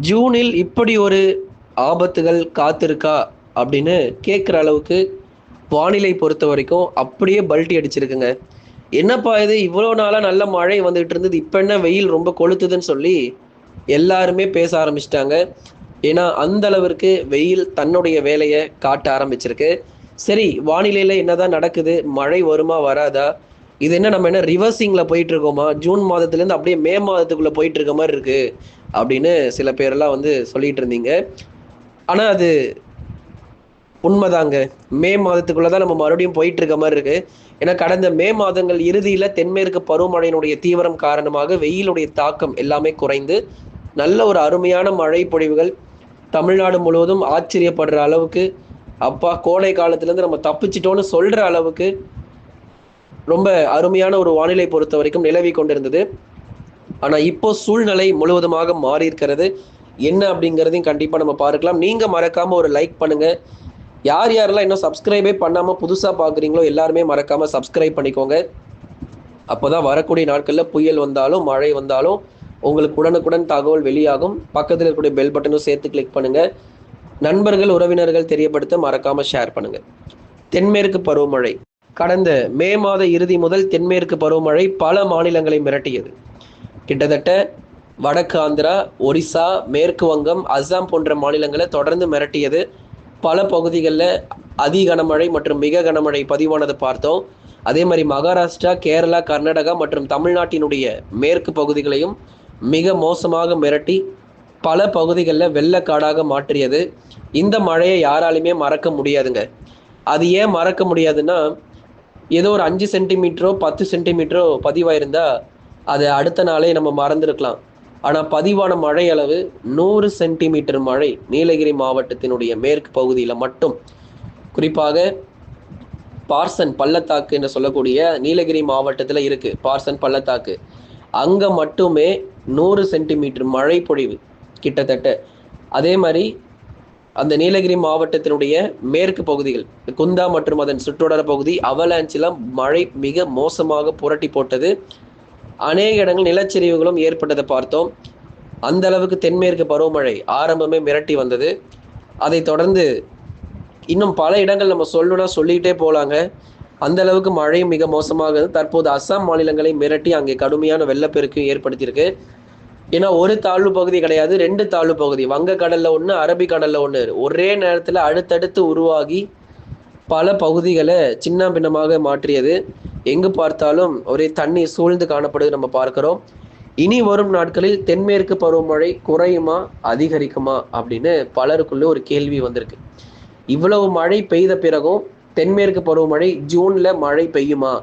ஜூனில் இப்படி ஒரு ஆபத்துகள் காத்திருக்கா அப்படின்னு கேட்குற அளவுக்கு வானிலை பொறுத்த வரைக்கும் அப்படியே பல்ட்டி அடிச்சிருக்குங்க. என்னப்பா இது? இவ்வளோ நாளாக நல்ல மழை வந்துகிட்டு இருந்தது. இப்போ என்ன வெயில் ரொம்ப கொளுத்துதுன்னு சொல்லி எல்லாருமே பேச ஆரம்பிச்சிட்டாங்க. ஏன்னா அந்த அளவிற்கு வெயில் தன்னுடைய வேலையை காட்ட ஆரம்பிச்சிருக்கு. சரி வானிலையில் என்னதான் நடக்குது? மழை வருமா வராதா? இது என்ன நம்ம என்ன ரிவர்சிங்கில் போயிட்டு இருக்கோமா? ஜூன் மாதத்துலேருந்து அப்படியே மே மாதத்துக்குள்ளே போயிட்டு இருக்க மாதிரி இருக்கு. அப்படின்னு சில பேரெல்லாம் வந்து சொல்லிட்டு இருந்தீங்க. ஆனால் அது உண்மைதாங்க. மே மாதத்துக்குள்ள தான் நம்ம மறுபடியும் போயிட்டு இருக்க மாதிரி இருக்கு. ஏன்னா கடந்த மே மாதங்கள் இறுதியில தென்மேற்கு பருவமழையினுடைய தீவிரம் காரணமாக வெயிலுடைய தாக்கம் எல்லாமே குறைந்து நல்ல ஒரு அருமையான மழை பொழிவுகள் தமிழ்நாடு முழுவதும் ஆச்சரியப்படுற அளவுக்கு அப்பா கோடை காலத்துலேருந்து நம்ம தப்பிச்சிட்டோன்னு சொல்ற அளவுக்கு ரொம்ப அருமையான ஒரு வானிலை பொறுத்த வரைக்கும் நிலவி கொண்டிருந்தது. ஆனா இப்போ சூழ்நிலை முழுவதுமாக மாறி இருக்கிறது. என்ன அப்படிங்கிறதையும் கண்டிப்பா நம்ம பார்க்கலாம். நீங்க மறக்காம ஒரு லைக் பண்ணுங்க. யார் யாரெல்லாம் இன்னும் சப்ஸ்கிரைபே பண்ணாம புதுசா பாக்குறீங்களோ எல்லாருமே மறக்காம சப்ஸ்கிரைப் பண்ணிக்கோங்க. அப்போதான் வரக்கூடிய நாட்கள்ல புயல் வந்தாலும் மழை வந்தாலும் உங்களுக்கு உடனுக்குடன் தகவல் வெளியாகும். பக்கத்தில் இருக்கக்கூடிய பெல் பட்டனும் சேர்த்து கிளிக் பண்ணுங்க. நண்பர்கள் உறவினர்கள் தெரியப்படுத்த மறக்காம ஷேர் பண்ணுங்க. தென்மேற்கு பருவமழை. கடந்த மே மாத இறுதி முதல் தென்மேற்கு பருவமழை பல மாநிலங்களை மிரட்டியது. கிட்டத்தட்ட வடக்கு ஆந்திரா ஒரிசா மேற்கு வங்கம் அஸ்ஸாம் போன்ற மாநிலங்களை தொடர்ந்து மிரட்டியது. பல பகுதிகளில் அதி கனமழை மற்றும் மிக கனமழை பதிவானதை பார்த்தோம். அதே மாதிரி மகாராஷ்டிரா கேரளா கர்நாடகா மற்றும் தமிழ்நாட்டினுடைய மேற்கு பகுதிகளையும் மிக மோசமாக மிரட்டி பல பகுதிகளில் வெள்ளக்காடாக மாற்றியது. இந்த மழையை யாராலுமே மறக்க முடியாதுங்க. அது ஏன் மறக்க முடியாதுன்னா ஏதோ ஒரு அஞ்சு சென்டிமீட்டரோ பத்து சென்டிமீட்டரோ பதிவாயிருந்தா அதை அடுத்த நாளே நம்ம மறந்துருக்கலாம். ஆனால் பதிவான மழை அளவு நூறு சென்டிமீட்டர் மழை நீலகிரி மாவட்டத்தினுடைய மேற்கு பகுதியில் மட்டும். குறிப்பாக பார்சன் பள்ளத்தாக்கு என்று சொல்லக்கூடிய நீலகிரி மாவட்டத்தில் இருக்கு பார்சன் பள்ளத்தாக்கு. அங்கே மட்டுமே நூறு சென்டிமீட்டர் மழை பொழிவு கிட்டத்தட்ட. அதே மாதிரி அந்த நீலகிரி மாவட்டத்தினுடைய மேற்கு பகுதிகள் குந்தா மற்றும் அதன் சுற்றுவட்டார பகுதி அவலாஞ்சிலாம் மழை மிக மோசமாக புரட்டி போட்டது. அநேக இடங்கள் நிலச்சரிவுகளும் ஏற்பட்டதை பார்த்தோம். அந்த அளவுக்கு தென்மேற்கு பருவமழை ஆரம்பமே மிரட்டி வந்தது. அதை தொடர்ந்து இன்னும் பல இடங்கள் நம்ம சொல்லணும்னா சொல்லிக்கிட்டே போகலாங்க அந்த அளவுக்கு மழையும் மிக மோசமாக தற்போது அஸ்ஸாம் மாநிலங்களை மிரட்டி அங்கே கடுமையான வெள்ளப்பெருக்கு ஏற்படுத்தியிருக்கு. ஏன்னா ஒரு தாழ்வு பகுதி கிடையாது ரெண்டு தாழ்வு பகுதி. வங்கக்கடலில் ஒன்று அரபிக்கடலில் ஒன்று ஒரே நேரத்தில் அடுத்தடுத்து உருவாகி பல பகுதிகளை சின்ன பின்னமாக மாற்றியது. எங்கு பார்த்தாலும் ஒரே தண்ணீர் சூழ்ந்து காணப்படுது நம்ம பார்க்கிறோம். இனி வரும் நாட்களில் தென்மேற்கு பருவமழை குறையுமா அதிகரிக்குமா அப்படின்னு பலருக்குள்ள ஒரு கேள்வி வந்திருக்கு. இவ்வளவு மழை பெய்த பிறகும் தென்மேற்கு பருவமழை ஜூன்ல மழை பெய்யுமா?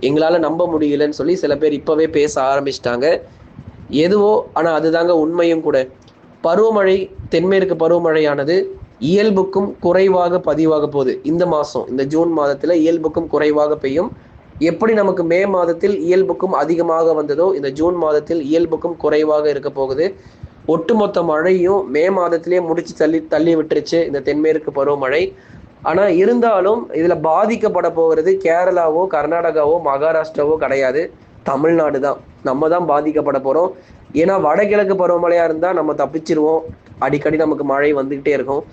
எங்களால நம்ப முடியலன்னு சொல்லி சில பேர் இப்பவே பேச ஆரம்பிச்சிட்டாங்க. எதுவோ ஆனா அதுதாங்க உண்மையும் கூட. பருவமழை தென்மேற்கு பருவமழையானது இயல்புக்கும் குறைவாக பதிவாக போகுது. இந்த மாசம் இந்த ஜூன் மாதத்துல இயல்புக்கும் குறைவாக பெய்யும். எப்படி நமக்கு மே மாதத்தில் இயல்புக்கும் அதிகமாக வந்ததோ இந்த ஜூன் மாதத்தில் இயல்புக்கும் குறைவாக இருக்க போகுது. ஒட்டுமொத்த மழையும் மே மாதத்திலே முடிச்சு தள்ளி தள்ளி விட்டுருச்சு. இந்த தென்மேற்கு பருவமழை. ஆனா இருந்தாலும் இதுல பாதிக்கப்பட போகிறது கேரளாவோ கர்நாடகாவோ மகாராஷ்டிராவோ கிடையாது. தமிழ்நாடு தான். நம்ம தான் பாதிக்கப்பட போறோம். ஏன்னா வடகிழக்கு பருவமழையா இருந்தா நம்ம தப்பிச்சிருவோம். அடிக்கடி நமக்கு மழை வந்துகிட்டே இருக்கும்.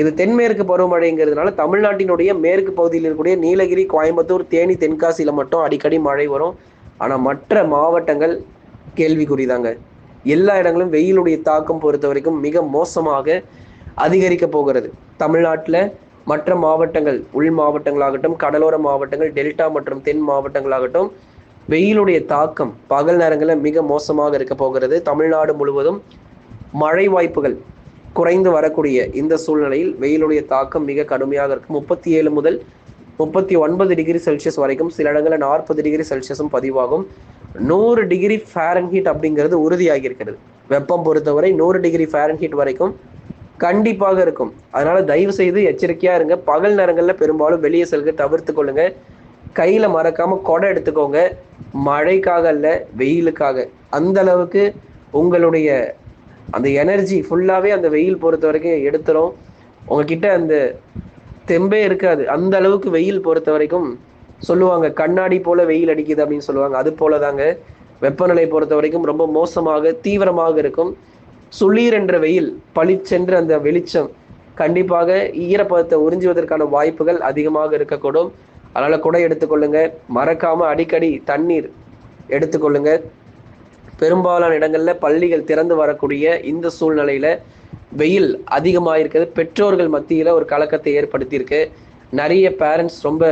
இது தென்மேற்கு பருவமழைங்கிறதுனால தமிழ்நாட்டினுடைய மேற்கு பகுதியில் இருக்கக்கூடிய நீலகிரி கோயம்புத்தூர் தேனி தென்காசியில மட்டும் அடிக்கடி மழை வரும். ஆனா மற்ற மாவட்டங்கள் கேள்விக்குறிதாங்க. எல்லா இடங்களும் வெயிலுடைய தாக்கம் பொறுத்த வரைக்கும் மிக மோசமாக அதிகரிக்க போகிறது. தமிழ்நாட்டில் மற்ற மாவட்டங்கள் உள் மாவட்டங்களாகட்டும் கடலோர மாவட்டங்கள் டெல்டா மற்றும் தென் மாவட்டங்களாகட்டும் வெயிலுடைய தாக்கம் பகல் நேரங்களில் மிக மோசமாக இருக்க போகிறது. தமிழ்நாடு முழுவதும் மழை வாய்ப்புகள் குறைந்து வரக்கூடிய இந்த சூழ்நிலையில் வெயிலுடைய தாக்கம் மிக கடுமையாக இருக்கும். முப்பத்தி ஏழு முதல் முப்பத்தி ஒன்பது டிகிரி செல்சியஸ் வரைக்கும் சில இடங்களில் நாற்பது டிகிரி செல்சியஸும் பதிவாகும். நூறு டிகிரி ஃபேரன்ஹீட் அப்படிங்கிறது உறுதியாகி இருக்கிறது. வெப்பம் பொறுத்தவரை நூறு டிகிரி ஃபேரன்ஹீட் வரைக்கும் கண்டிப்பாக இருக்கும். அதனால தயவு செய்து எச்சரிக்கையா இருங்க. பகல் நேரங்களில் பெரும்பாலும் வெளியே செல்க தவிர்த்து கொள்ளுங்க. கையில மறக்காம கொடை எடுத்துக்கோங்க. மழைக்காக அல்ல வெயிலுக்காக. அந்த அளவுக்கு உங்களுடைய அந்த எனர்ஜி ஃபுல்லாகவே அந்த வெயில் பொறுத்த வரைக்கும் எடுத்துரும். உங்ககிட்ட அந்த தெம்பே இருக்காது. அந்த அளவுக்கு வெயில் பொறுத்த வரைக்கும் சொல்லுவாங்க கண்ணாடி போல வெயில் அடிக்குது அப்படின்னு சொல்லுவாங்க. அது போலதாங்க. வெப்பநிலை பொறுத்த வரைக்கும் ரொம்ப மோசமாக தீவிரமாக இருக்கும். சுளீர் என்ற வெயில் பளிச்சென்ற அந்த வெளிச்சம் கண்டிப்பாக ஈரப்பதத்தை உறிஞ்சுவதற்கான வாய்ப்புகள் அதிகமாக இருக்கக்கூடும். அதனால் குடை எடுத்துக்கொள்ளுங்க. மறக்காம அடிக்கடி தண்ணீர் எடுத்துக்கொள்ளுங்க. பெரும்பாலான இடங்களில் பள்ளிகள் திறந்து வரக்கூடிய இந்த சூழ்நிலையில வெயில் அதிகமாக இருக்கிறது பெற்றோர்கள் மத்தியில் ஒரு கலக்கத்தை ஏற்படுத்தியிருக்கு. நிறைய பேரண்ட்ஸ் ரொம்ப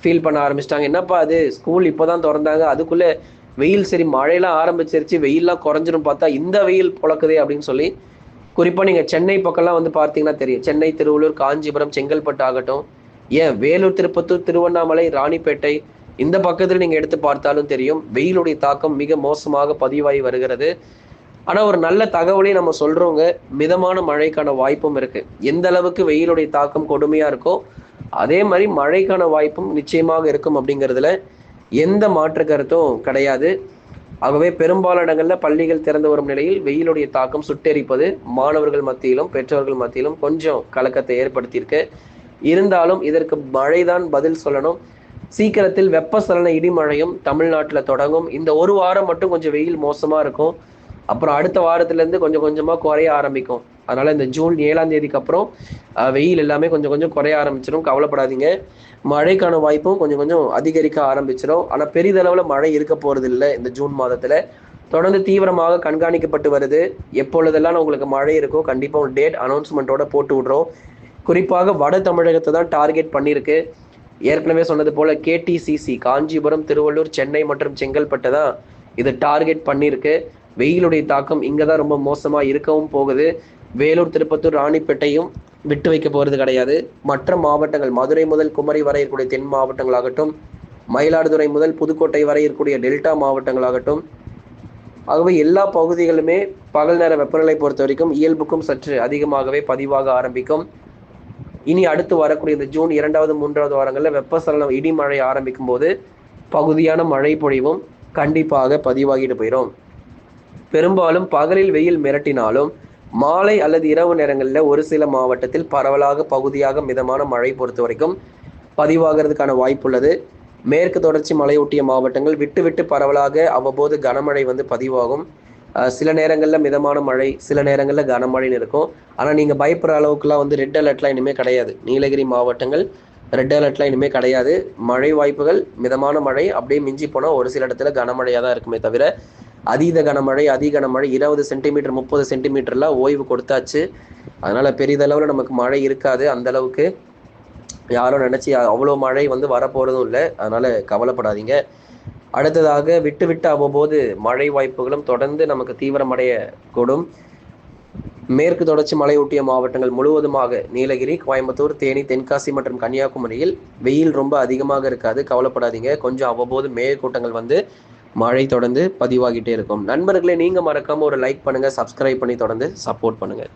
ஃபீல் பண்ண ஆரம்பிச்சிட்டாங்க. என்னப்பா அது? ஸ்கூல் இப்போதான் திறந்தாங்க. அதுக்குள்ளே வெயில் சரி மழையெல்லாம் ஆரம்பிச்சிருச்சு. வெயில்லாம் குறைஞ்சிரும் பார்த்தா இந்த வெயில் பொழக்குதே அப்படின்னு சொல்லி குறிப்பாக நீங்கள் சென்னை பக்கம்லாம் வந்து பார்த்தீங்கன்னா தெரியும். சென்னை திருவள்ளூர் காஞ்சிபுரம் செங்கல்பட்டு ஆகட்டும். ஏன் வேலூர் திருப்பத்தூர் திருவண்ணாமலை ராணிப்பேட்டை இந்த பக்கத்தில் நீங்கள் எடுத்து பார்த்தாலும் தெரியும். வெயிலுடைய தாக்கம் மிக மோசமாக பதிவாகி வருகிறது. ஆனால் ஒரு நல்ல தகவலையும் நம்ம சொல்கிறவங்க மிதமான மழைக்கான வாய்ப்பும் இருக்குது எந்த அளவுக்கு வெயிலுடைய தாக்கம் கொடுமையாக இருக்கோ அதே மாதிரி மழைக்கான வாய்ப்பும் நிச்சயமாக இருக்கும் அப்படிங்கிறதுல எந்த மாற்று கருத்தும் கிடையாது. ஆகவே பெரும்பாலான இடங்களில் பள்ளிகள் திறந்து வரும் நிலையில் வெயிலுடைய தாக்கம் சுட்டெரிப்பது மாணவர்கள் மத்தியிலும் பெற்றோர்கள் மத்தியிலும் கொஞ்சம் கலக்கத்தை ஏற்படுத்தியிருக்கு. இருந்தாலும் இதற்கு மழைதான் பதில் சொல்லணும். சீக்கிரத்தில் வெப்பசலன இடிமழையும் தமிழ்நாட்டில் தொடங்கும். இந்த ஒரு வாரம் மட்டும் கொஞ்சம் வெயில் மோசமாக இருக்கும். அப்புறம் அடுத்த வாரத்துலேருந்து கொஞ்சம் கொஞ்சமாக குறைய ஆரம்பிக்கும். அதனால் இந்த ஜூன் ஏழாம் தேதிக்கு அப்புறம் வெயில் எல்லாமே கொஞ்சம் கொஞ்சம் குறைய ஆரம்பிச்சிடும் கவலைப்படாதீங்க. மழைக்கான வாய்ப்பும் கொஞ்சம் கொஞ்சம் அதிகரிக்க ஆரம்பிச்சிடும் ஆனால் பெரிதளவில் மழை இருக்க போகிறது இல்லை இந்த ஜூன் மாதத்தில். தொடர்ந்து தீவிரமாக கண்காணிக்கப்பட்டு வருது. எப்பொழுதெல்லாம் உங்களுக்கு மழை இருக்கோ கண்டிப்பாக ஒரு டேட் அனௌன்ஸ்மெண்ட்டோட போட்டு விட்றோம். குறிப்பாக வட தமிழகத்தை தான் டார்கெட் பண்ணியிருக்கு. ஏற்கனவே சொன்னது போல கேடிசிசி காஞ்சிபுரம் திருவள்ளூர் சென்னை மற்றும் செங்கல்பட்டு தான் இது டார்கெட் பண்ணியிருக்கு. வெயிலுடைய தாக்கம் இங்கே தான் ரொம்ப மோசமாக இருக்கவும் போகுது. வேலூர் திருப்பத்தூர் ராணிப்பேட்டையும் விட்டு வைக்க போகிறது கிடையாது. மற்ற மாவட்டங்கள் மதுரை முதல் குமரி வரை இருக்கக்கூடிய தென் மாவட்டங்களாகட்டும் மயிலாடுதுறை முதல் புதுக்கோட்டை வரை இருக்கக்கூடிய டெல்டா மாவட்டங்களாகட்டும் ஆகவே எல்லா பகுதிகளுமே பகல் நேர வெப்பநிலை பொறுத்த வரைக்கும் இயல்புக்கும் சற்று அதிகமாகவே பதிவாக ஆரம்பிக்கும். இனி அடுத்து வரக்கூடிய இந்த ஜூன் இரண்டாவது மூன்றாவது வாரங்களில் வெப்பசலனம் இடிமழை ஆரம்பிக்கும் போது பகுதியான மழை பொழிவும் கண்டிப்பாக பதிவாகிட்டு போயிடும் பெரும்பாலும் பகலில் வெயில் மிரட்டினாலும் மாலை அல்லது இரவு நேரங்களில் ஒரு சில மாவட்டத்தில் பரவலாக பகுதியாக மிதமான மழை பொறுத்த வரைக்கும் பதிவாகிறதுக்கான வாய்ப்புள்ளது. மேற்கு தொடர்ச்சி மலையொட்டிய மாவட்டங்கள் விட்டு விட்டு பரவலாக அவ்வப்போது கனமழை வந்து பதிவாகும். சில நேரங்களில் மிதமான மழை சில நேரங்களில் கனமழைன்னு இருக்கும். ஆனால் நீங்கள் பயப்படுற அளவுக்குலாம் வந்து ரெட் அலர்ட்லாம் இனிமேல் கிடையாது. நீலகிரி மாவட்டங்கள் ரெட் அலர்ட்லாம் இனிமேல் கிடையாது. மழை வாய்ப்புகள் மிதமான மழை அப்படியே மிஞ்சி போனால் ஒரு சில இடத்துல கனமழையாக தான் இருக்குமே தவிர அதீத கனமழை அதி கனமழை இருபது சென்டிமீட்டர் முப்பது சென்டிமீட்டர்லாம் ஓய்வு கொடுத்தாச்சு. அதனால் பெரிதளவில் நமக்கு மழை இருக்காது. அந்த அளவுக்கு யாரும் நினச்சி அவ்வளோ மழை வந்து வரப்போகிறதும் இல்லை. அதனால் கவலைப்படாதீங்க. அடுத்ததாக விட்டு விட்டு அவ்வப்போது மழை வாய்ப்புகளும் தொடர்ந்து நமக்கு தீவிரமடைய கூடும் மேற்கு தொடர்ச்சி மலையொட்டிய மாவட்டங்கள் முழுவதுமாக நீலகிரி கோயம்புத்தூர் தேனி தென்காசி மற்றும் கன்னியாகுமரியில் வெயில் ரொம்ப அதிகமாக இருக்காது. கவலைப்படாதீங்க. கொஞ்சம் அவ்வப்போது மேற்கூட்டங்கள் வந்து மழை தொடர்ந்து பதிவாகிட்டே இருக்கும். நண்பர்களே நீங்கள் மறக்காமல் ஒரு லைக் பண்ணுங்கள் சப்ஸ்கிரைப் பண்ணி தொடர்ந்து சப்போர்ட் பண்ணுங்கள்